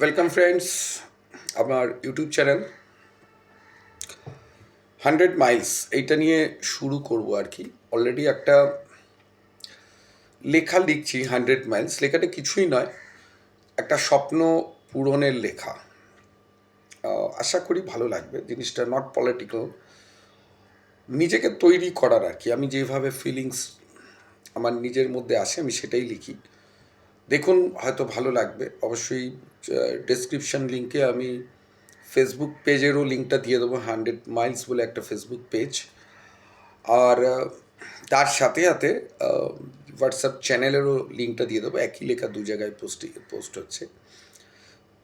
Welcome friends আমার YouTube channel hundred miles এইটা নিয়ে শুরু করব আর কি। অলরেডি একটা লেখা লিখছি হান্ড্রেড মাইলস লেখাটা কিছুই নয়, একটা স্বপ্ন পূরণের লেখা। আশা করি ভালো লাগবে, জিনিসটা নট পলিটিক্যাল নিজেকে তৈরি করার আর কি। আমি যেভাবে ফিলিংস আমার নিজের মধ্যে আসে, আমি সেটাই লিখি। দেখুন, হয়তো ভালো লাগবে। অবশ্যই ডেসক্রিপশন লিঙ্কে আমি ফেসবুক পেজেরও লিঙ্কটা দিয়ে দেবো হান্ড্রেড মাইলস বলে একটা ফেসবুক পেজ আর তার সাথে সাথে হোয়াটসঅ্যাপ চ্যানেলেরও লিঙ্কটা দিয়ে দেবো। একই লেখা দু জায়গায় পোস্ট পোস্ট হচ্ছে।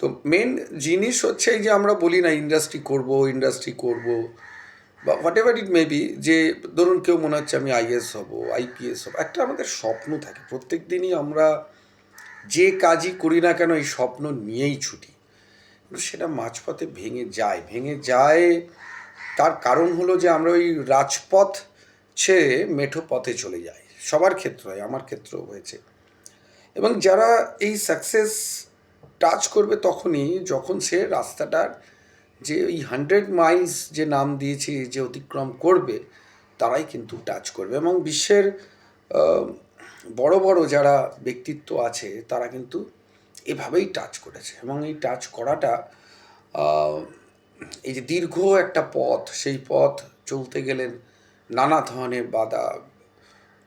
তো মেন জিনিস হচ্ছে এই যে আমরা বলি না ইন্ডাস্ট্রি করব ইন্ডাস্ট্রি করব, বা হোয়াট এভার ইট মেবি যে ধরুন কেউ মনে হচ্ছে আমি আইএস হব আইপিএস হব, একটা আমাদের স্বপ্ন থাকে। প্রত্যেক দিনই আমরা যে কাজই করি না কেন, এই স্বপ্ন নিয়েই ছুটি। সেটা মাঝপথে ভেঙে যায়। ভেঙে যায়, তার কারণ হলো যে আমরা ওই রাজপথ ছেড়ে মেঠো পথে চলে যাই। সবার ক্ষেত্রে আমার ক্ষেত্রেও হয়েছে। এবং যারা এই সাকসেস টাচ করবে তখনই, যখন সে রাস্তাটার যে ওই হান্ড্রেড মাইলস যে নাম দিয়েছি, যে অতিক্রম করবে, তারাই কিন্তু টাচ করবে। এবং বিশ্বের বড় বড় যারা ব্যক্তিত্ব আছে, তারা কিন্তু এভাবেই টাচ করেছে এবং এই টাচ করাটা এই যে দীর্ঘ একটা পথ, সেই পথ চলতে গেলেন নানা ধরনের বাধা,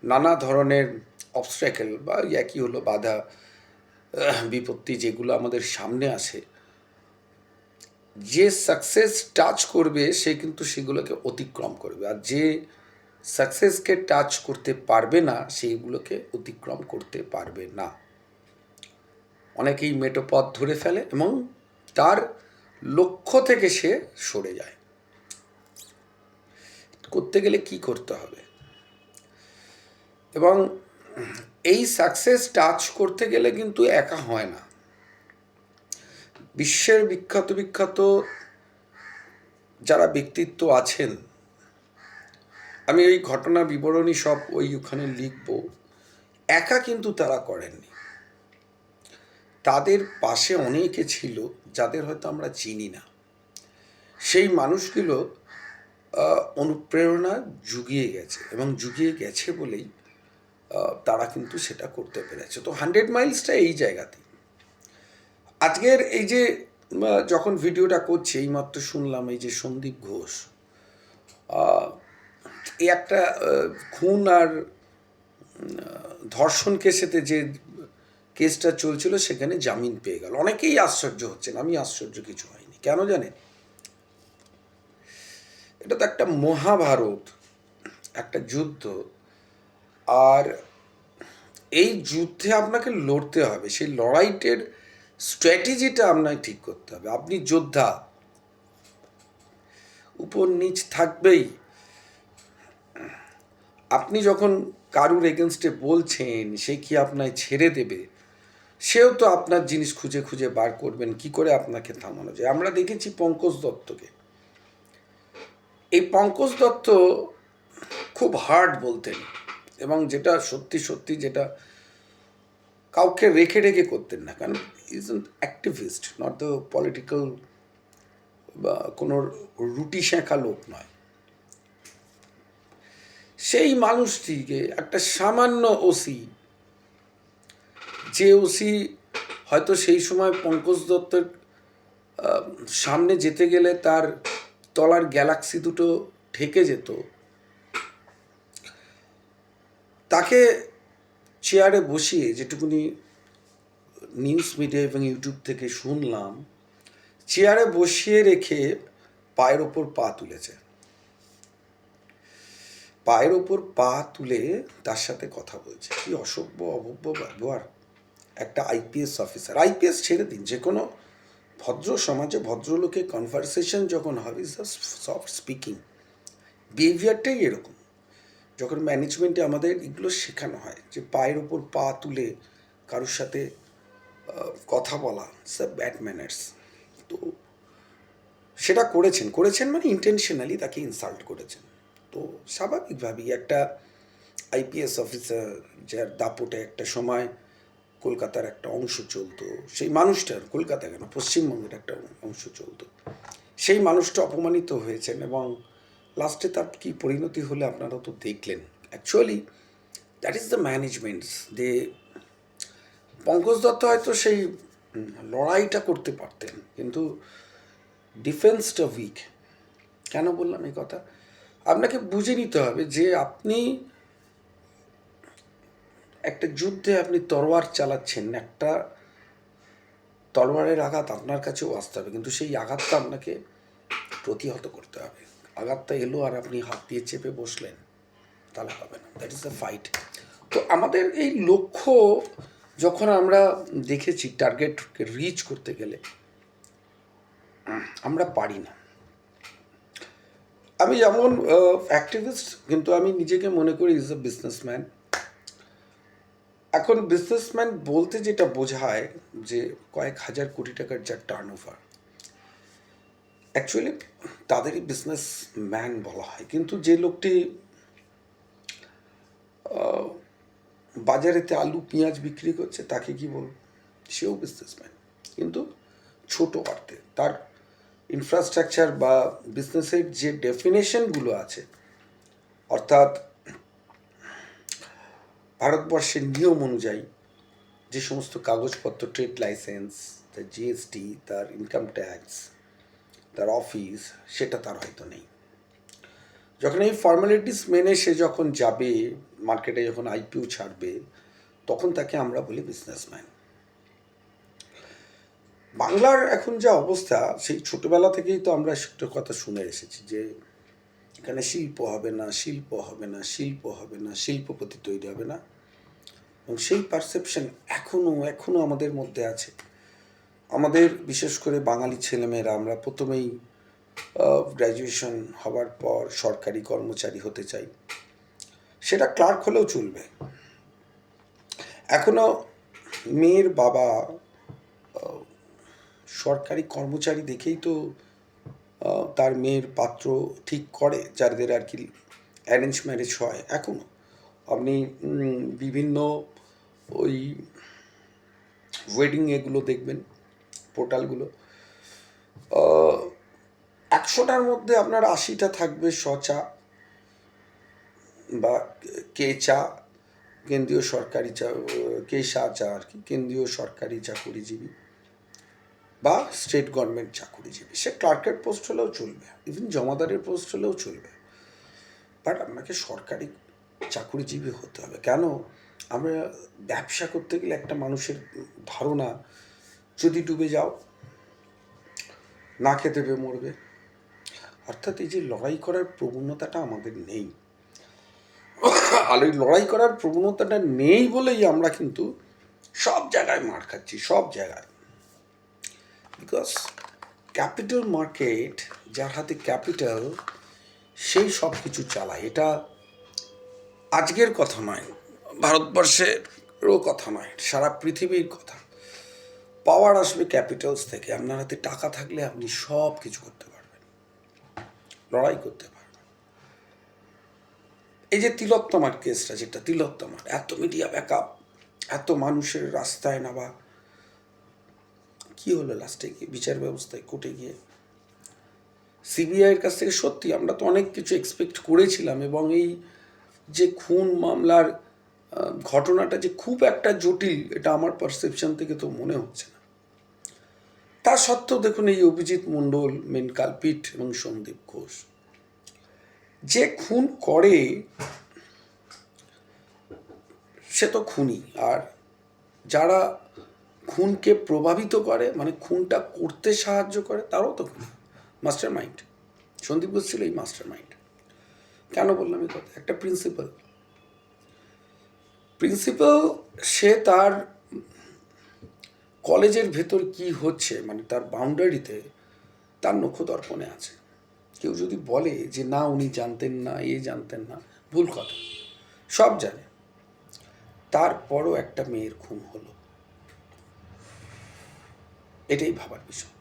নানা ধরনের অবস্ট্রাকেল বা একই হলো বাধা বিপত্তি যেগুলো আমাদের সামনে আসে। যে সাকসেস টাচ করবে, সে কিন্তু সেগুলোকে অতিক্রম করবে। আর যে সাকসেসকে টাচ করতে পারবে না, সেইগুলোকে অতিক্রম করতে পারবে না। অনেকেই মেটো পথ ধরে ফেলে এবং তার লক্ষ্য থেকে সে সরে যায়। করতে গেলে কি করতে হবে? এবং এই সাকসেস টাচ করতে গেলে কিন্তু একা হয় না। বিশ্বের বিখ্যাত বিখ্যাত যারা ব্যক্তিত্ব আছেন আমি এই ঘটনা বিবরণী সব ওই ওখানে লিখব। একা কিন্তু তারা করেননি। তাদের পাশে অনেকে ছিল, যাদের হয়তো আমরা চিনি না। সেই মানুষগুলো অনুপ্রেরণা জুগিয়ে গেছে এবং জুগিয়ে গেছে বলেই তারা কিন্তু সেটা করতে পেরেছে। তো হান্ড্রেড মাইলসটা এই জায়গাতেই। আজকের এই যে যখন ভিডিওটা করছি, এইমাত্র শুনলাম এই যে সন্দীপ ঘোষ এই একটা খুন আর ধর্ষণ কেসেতে যে কেসটা চলছিল সেখানে জামিন পেয়ে গেল। অনেকেই আশ্চর্য হচ্ছেন, আমি আশ্চর্য কিছু হয়নি কেন জানেন? এটা তো একটা মহাভারত, একটা যুদ্ধ, আর এই যুদ্ধে আপনাকে লড়তে হবে, সেই লড়াইটের স্ট্র্যাটেজিটা আপনাকে ঠিক করতে হবে। আপনি যোদ্ধা, উপর নিচ থাকবেই। আপনি যখন কারুর এগেনস্টে বলছেন, সে কি আপনায় ছেড়ে দেবে? সেও তো আপনার জিনিস খুঁজে খুঁজে বার করবেন, কি করে আপনাকে থামানো যায়? আমরা দেখেছি পঙ্কজ দত্তকে। এই পঙ্কজ দত্ত খুব হার্ড বলতেন এবং যেটা সত্যি সত্যি যেটা কাউকে রেখে রেখে করতেন না। কারণ is an activist not the political বা কোনো রুটি শেখা লোক নয়। সেই মানুষটিকে একটা সামান্য ওসি, যে ওসি হয়তো সেই সময় পঙ্কজ দত্তের সামনে যেতে গেলে তার তলার গ্যালাক্সি দুটো ঠেকে যেত। তাকে চেয়ারে বসিয়ে যেটুকুনি নিউজ মিডিয়া এবং ইউটিউব থেকে শুনলাম, চেয়ারে বসিয়ে রেখে পায়ের ওপর পা তুলেছে। পায়ের ওপর পা তুলে তার সাথে কথা বলছে। কি অসভ্য অভব্য ব্যবহার। একটা আইপিএস অফিসার। আইপিএস ছেড়ে দিন। যে কোনো ভদ্র সমাজে ভদ্রলোকে কনভারসেশন যখন হবে ইজ সফট স্পিকিং বিহেভিয়ারটাই এরকম। যখন ম্যানেজমেন্টে আমাদের এগুলো শেখানো হয়, যে পায়ের ওপর পা তুলে কারোর সাথে কথা বলা স্যার ব্যাড ম্যানার্স তো সেটা করেছেন। করেছেন মানে ইন্টেনশনালি তাকে ইনসাল্ট করেছেন। স্বাভাবিকভাবেই একটা আইপিএস অফিসার যার দাপটে একটা সময় কলকাতার একটা অংশ চলতো, সেই মানুষটার, কলকাতা কেন, পশ্চিমবঙ্গের একটা অংশ চলতো, সেই মানুষটা অপমানিত হয়েছেন এবং লাস্টে তার কী পরিণতি হলে আপনারা তো দেখলেন। Actually that is the managements they Pankaj Dutta হয়তো সেই লড়াইটা করতে পারতেন, কিন্তু ডিফেন্সটা উইক কেন বললাম এই কথা? আপনাকে বুঝে নিতে হবে যে আপনি একটা যুদ্ধে আপনি তরোয়ার চালাচ্ছেন, একটা তলোয়ারের আঘাত আপনার কাছেও আসতে হবে, কিন্তু সেই আঘাতটা আপনাকে প্রতিহত করতে হবে। আঘাতটা এলো আর আপনি হাত দিয়ে চেপে বসলেন, তাহলে হবে না। দ্যাট ইজ দ্য ফাইট তো আমাদের এই লক্ষ্য যখন আমরা দেখেছি টার্গেটকে রিচ করতে গেলে, আমরা পারি না। আমি যেমন অ্যাক্টিভিস্ট কিন্তু আমি নিজেকে মনে করি ইজ এ বিজনেসম্যান এখন বিজনেসম্যান বলতে যেটা বোঝায় যে কয়েক হাজার কোটি টাকার যার টার্ন ওভার অ্যাকচুয়ালি তাদেরই বিজনেসম্যান বলা হয়। কিন্তু যে লোকটি বাজারেতে আলু, পেঁয়াজ বিক্রি করছে, তাকে কি বলব? সেও বিজনেসম্যান কিন্তু ছোট অর্থে, তার ইনফ্রাস্ট্রাকচার বা বিজনেসের যে ডেফিনেশনগুলো আছে, অর্থাৎ ভারতবর্ষের নিয়ম অনুযায়ী যে সমস্ত কাগজপত্র ট্রেড লাইসেন্স তার জিএসটি তার ইনকাম ট্যাক্স তার অফিস সেটা তার হয়তো নেই। যখন এই ফর্মালিটিস মেনে সে যখন যাবে মার্কেটে যখন আইপিও ছাড়বে, তখন তাকে আমরা বলি বিজনেসম্যান বাংলার এখন যা অবস্থা, সেই ছোটবেলা থেকেই তো আমরা একটা কথা শুনে এসেছি যে, এখানে শিল্প হবে না, শিল্প হবে না, শিল্প হবে না শিল্পপতি তৈরি হবে না। এবং সেই পারসেপশন এখনও এখনও আমাদের মধ্যে আছে। আমাদের বিশেষ করে বাঙালি ছেলেমেয়েরা, আমরা প্রথমেই গ্র্যাজুয়েশন হওয়ার পর সরকারি কর্মচারী হতে চাই। সেটা ক্লার্ক হলেও চলবে। এখনও মেয়ের বাবা সরকারি কর্মচারী দেখেই তো তার মেয়ের পাত্র ঠিক করে, যাদের আর কি অ্যারেঞ্জ ম্যারেজ হয় এখনও আপনি বিভিন্ন ওই ওয়েডিং এগুলো দেখবেন, পোর্টালগুলো। একশোটার মধ্যে আপনার আশিটা থাকবে সচা বা কে চা, কেন্দ্রীয় সরকারি চা, কে সা চা আর কি, কেন্দ্রীয় সরকারি চাকুরিজীবী। বা স্টেট গভর্নমেন্ট চাকুরিজীবী। সে ক্লার্কের পোস্ট হলেও চলবে ইভেন জমাদারের পোস্ট হলেও চলবে। বাট আপনাকে সরকারি চাকুরিজীবী হতে হবে। কেন? আমরা ব্যবসা করতে গেলে একটা মানুষের ধারণা, যদি ডুবে যাও, না খেতে পেয়ে মরবে। অর্থাৎ এই যে লড়াই করার প্রবণতাটা আমাদের নেই। আর এই লড়াই করার প্রবণতাটা নেই বলেই আমরা কিন্তু সব জায়গায় মার খাচ্ছি, সব জায়গায়। বিকজ ক্যাপিটাল মার্কেট যার হাতে ক্যাপিটাল সেই সব কিছু চালায়। এটা আজকের কথা নয়, ভারতবর্ষেরও কথা নয়, সারা পৃথিবীর কথা। পাওয়ার আসবে ক্যাপিটালস থেকে, আপনার হাতে টাকা থাকলে আপনি সব কিছু করতে পারবেন। লড়াই করতে পারবেন। এই যে তিলোত্তমার কেসটা যেটা তিলোত্তমার, এত মিডিয়া ব্যাকআপ এত মানুষের রাস্তায় নামা কি হলো লাস্টে গিয়ে? বিচার ব্যবস্থায় কোর্টে গিয়ে? সিবিআইয়ের কাছ থেকে সত্যি আমরা তো অনেক কিছু এক্সপেক্ট করেছিলাম এবং এই যে খুন মামলার ঘটনাটা যে খুব একটা জটিল, এটা আমার পারসেপশন থেকে তো মনে হচ্ছে না। তা সত্ত্বেও দেখুন এই অভিজিৎ মণ্ডল, মেন কালপিট এবং সন্দীপ ঘোষ, যে খুন করে, সে তো খুনি আর যারা খুনকে প্রভাবিত করে মানে খুনটা করতে সাহায্য করে, তারও তো খুনি। মাস্টার মাইন্ড সন্দীপ ঘোষ ছিল এই মাস্টার মাইন্ড কেন বললাম এই কথা? একটা প্রিন্সিপাল। প্রিন্সিপাল, সে তার কলেজের ভেতর কি হচ্ছে মানে তার বাউন্ডারিতে তার নক্ষদর্পণে আছে। কেউ যদি বলে যে, না, উনি জানতেন না, এ জানতেন না, ভুল কথা। সব জানে। তারপরও একটা মেয়ের খুন হলো। এটাই ভাবার বিষয়।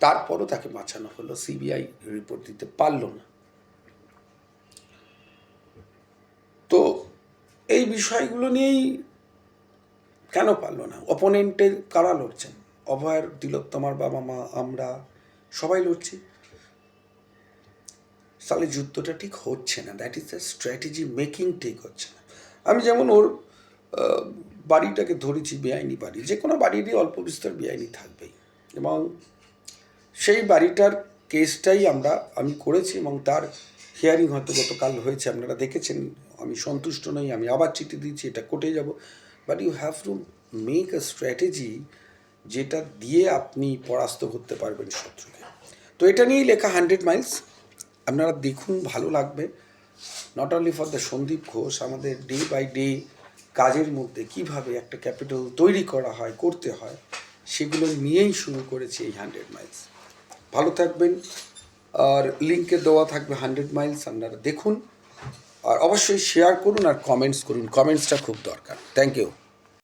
তারপরও তাকে বাঁচানো হলো, সিবিআই রিপোর্ট দিতে পারল না। তো এই বিষয়গুলো নিয়েই কেন পারল না? অপোনেন্টের কারা লড়ছেন? অভয়ের তিলোত্তমার বাবা, মা, আমরা সবাই লড়ছি। তাহলে যুদ্ধটা ঠিক হচ্ছে না। That is the strategy making ঠিক হচ্ছে না। আমি যেমন ওর বাড়িটাকে ধরেছি বেআইনি বাড়ি। যে কোনো বাড়িরই অল্প বিস্তর বেআইনি থাকবেই। এবং সেই বাড়িটার কেসটাই আমরা, আমি করেছি এবং তার হিয়ারিং হয়তো গতকাল হয়েছে, আপনারা দেখেছেন। আমি সন্তুষ্ট নই, আমি আবার চিঠি দিচ্ছি এটা কোর্টে যাব। But you have to make a strategy যেটা দিয়ে আপনি পরাস্ত করতে পারবেন শত্রুকে। তো এটা নিয়েই লেখা হান্ড্রেড মাইলস আপনারা দেখুন, ভালো লাগবে। Not only for the Sandip Ghosh আমাদের ডে বাই ডে কাজের মধ্যে কীভাবে একটা ক্যাপিটাল তৈরি করা হয়, করতে হয়, সেগুলো নিয়েই শুরু করেছি এই হান্ড্রেড মাইলস। ভালো থাকবেন, আর লিঙ্কে দেওয়া থাকবে হান্ড্রেড মাইলস, আপনারা দেখুন, আর অবশ্যই শেয়ার করুন আর কমেন্টস করুন। কমেন্টসটা খুব দরকার। Thank you.